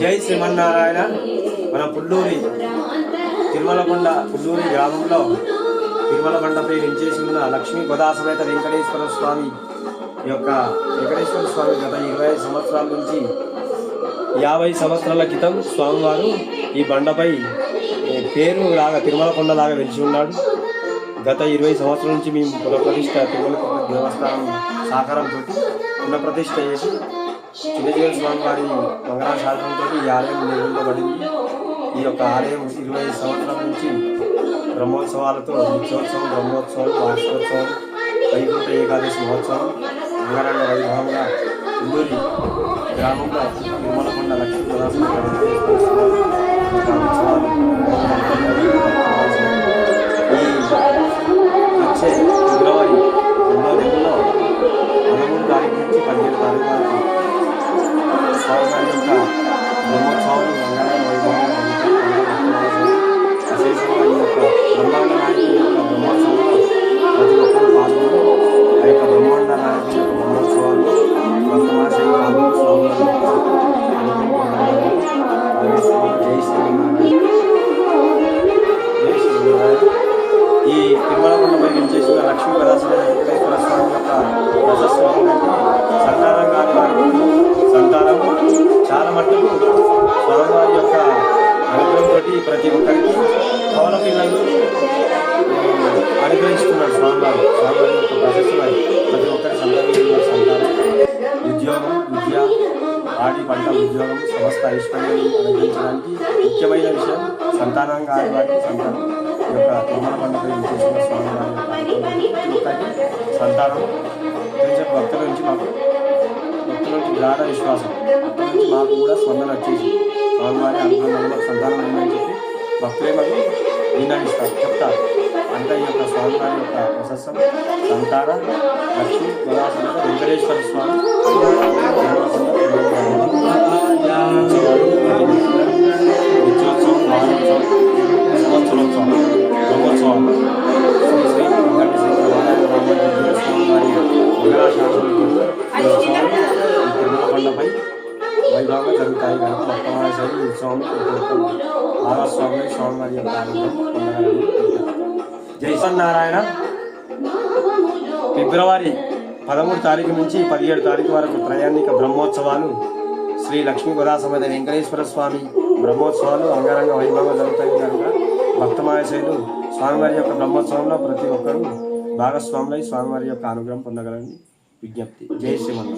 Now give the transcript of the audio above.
జై శ్రీమన్నారాయణ మన పుల్లూరి తిరుమలకొండ పుల్లూరి గ్రామంలో తిరుమల కొండపై వెంచేసి ఉన్న లక్ష్మీ గోదాసమేత వెంకటేశ్వర స్వామి యొక్క వెంకటేశ్వర స్వామి గత ఇరవై ఐదు సంవత్సరాల నుంచి యాభై సంవత్సరాల క్రితం స్వామివారు ఈ బండపై పేరు లాగా తిరుమల కొండ లాగా ఉన్నాడు. గత ఇరవై సంవత్సరాల నుంచి మేము పునఃప్రతిష్ట తిరుమల దేవస్థానం సహకారంతో పునఃప్రతిష్ట చేసి చిన్నజీవన స్వామి వారి మంగళాశాసనంతో ఈ ఆలయం నిర్మించబడింది ఈ యొక్క ఆలయం ఇరవై ఐదు సంవత్సరాల నుంచి బ్రహ్మోత్సవాలతో నిత్యోత్సవం బ్రహ్మోత్సవం వార్షికోత్సవం వైకుంఠ ఏకాదశి మహోత్సవం అంగరంగ వైభవంగా ఇందూరి గ్రామంలో తిరుమలకొండ లక్ష్మీ ప్రదాసం ఈ వచ్చే లక్ష్మీ ప్రదర్శన స్వామి యొక్క ప్రశస్తి ఏంటంటే సంతానం కాని వారికి చాలా మట్టుకు స్వామివారి యొక్క అనుగ్రహంతో ప్రతి ఒక్కరికి కవల పిల్లలు ఆ, స్వామివారు స్వామివారి యొక్క ప్రశస్తి వారి ప్రతి ఒక్కరి సంతానం సంతానం ఉద్యోగం విద్య ఆడి పంట ఉద్యోగం సమస్త ఐశ్వర్యాన్ని అనుగ్రహించడానికి ముఖ్యమైన విషయం సంతానం కాని వారికి సంతానం ఈ యొక్క తిరుమల పండుగ స్వామివారి సంతాపం సంతానం భక్తుల నుంచి మాకు భక్తుల నుంచి గాఢ విశ్వాసం. భక్తుల నుంచి మాకు కూడా స్పందన వచ్చేసి స్వామివారి అనుగ్రహం సంతానం అయిందని చెప్పి భక్తులే మాకు విన్నవిస్తారు చెప్తారు అంటే ఈ యొక్క స్వామివారి యొక్క ప్రశస్తం సంతాన లక్ష్మీ గోదాసన వెంకటేశ్వర స్వామి. వైభవంగా జరుగుతాయి కనుక మొట్టమొదటి శైలి భాగస్వామి స్వామివారి యొక్క ఆనందం పొందగలని జై శ్రీమన్నారాయణ ఫిబ్రవరి పదమూడు తారీఖు నుంచి పదిహేడు తారీఖు వరకు ప్రయాణిక బ్రహ్మోత్సవాలు శ్రీ లక్ష్మీ గోదా వెంకటేశ్వర స్వామి బ్రహ్మోత్సవాలు అంగరంగ వైభవంగా జరుగుతాయి కనుక భక్తమాయశైలు స్వామివారి యొక్క బ్రహ్మోత్సవంలో ప్రతి ఒక్కరూ భాగస్వాములై స్వామివారి యొక్క అనుగ్రహం పొందగలని విజ్ఞప్తి. జై శ్రీమన్